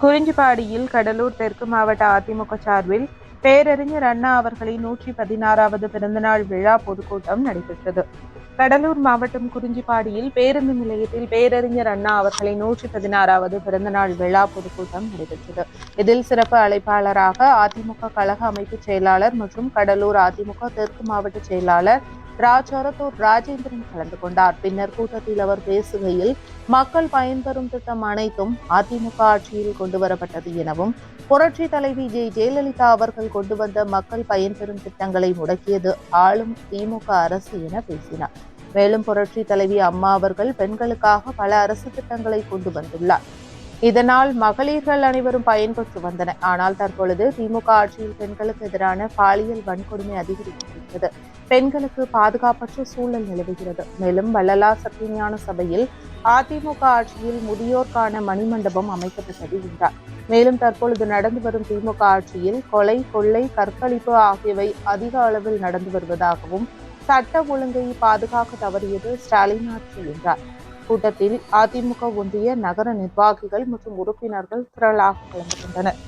குறிஞ்சிப்பாடியில் கடலூர் தெற்கு மாவட்ட அதிமுக சார்பில் பேரறிஞர் அண்ணா அவர்களின் நூற்றி பதினாறாவது பிறந்தநாள் விழா பொதுக்கூட்டம் நடைபெற்றது. கடலூர் மாவட்டம் குறிஞ்சிப்பாடியில் பேருந்து நிலையத்தில் பேரறிஞர் அண்ணா அவர்களின் நூற்றி பதினாறாவது பிறந்தநாள் விழா பொதுக்கூட்டம் நடைபெற்றது. இதில் சிறப்பு அழைப்பாளராக அதிமுக கழக அமைப்பு செயலாளர் மற்றும் கடலூர் அதிமுக தெற்கு மாவட்ட செயலாளர் ராஜரத்தூர் ராஜேந்திரன் கலந்து கொண்டார். பின்னர் கூட்டத்தில் அவர் பேசுகையில் மக்கள் பயன்பெறும் திட்டம் அனைத்தும் அதிமுக ஆட்சியில் கொண்டு வரப்பட்டது எனவும் புரட்சி தலைவி ஜெ. ஜெயலலிதா அவர்கள் கொண்டு வந்த மக்கள் பயன்பெறும் திட்டங்களை முடக்கியது ஆளும் திமுக அரசு என பேசினார். மேலும் புரட்சி தலைவி அம்மா அவர்கள் பெண்களுக்காக பல அரசு திட்டங்களை கொண்டு வந்துள்ளார். இதனால் மகளிர்கள் அனைவரும் பயன்பெற்று வந்தனர். ஆனால் தற்பொழுது திமுக ஆட்சியில் பெண்களுக்கு எதிரான பாலியல் வன்கொடுமை அதிகரித்து பெண்களுக்கு பாதுகாப்பற்ற சூழல் நிலவுகிறது. மேலும் வள்ளலார் சத்தியஞான சபையில் அதிமுக ஆட்சியில் முதியோர்க்கான மணிமண்டபம் அமைக்கப்பட்டது என்றார். மேலும் தற்பொழுது நடந்து வரும் திமுக ஆட்சியில் கொலை கொள்ளை கற்பழிப்பு ஆகியவை அதிக அளவில் நடந்து வருவதாகவும் சட்ட ஒழுங்கை பாதுகாக்க தவறியது ஸ்டாலின் ஆட்சி என்றார். கூட்டத்தில் அதிமுக ஒன்றிய நகர நிர்வாகிகள் மற்றும் உறுப்பினர்கள் திரளாக கலந்து கொண்டனர்.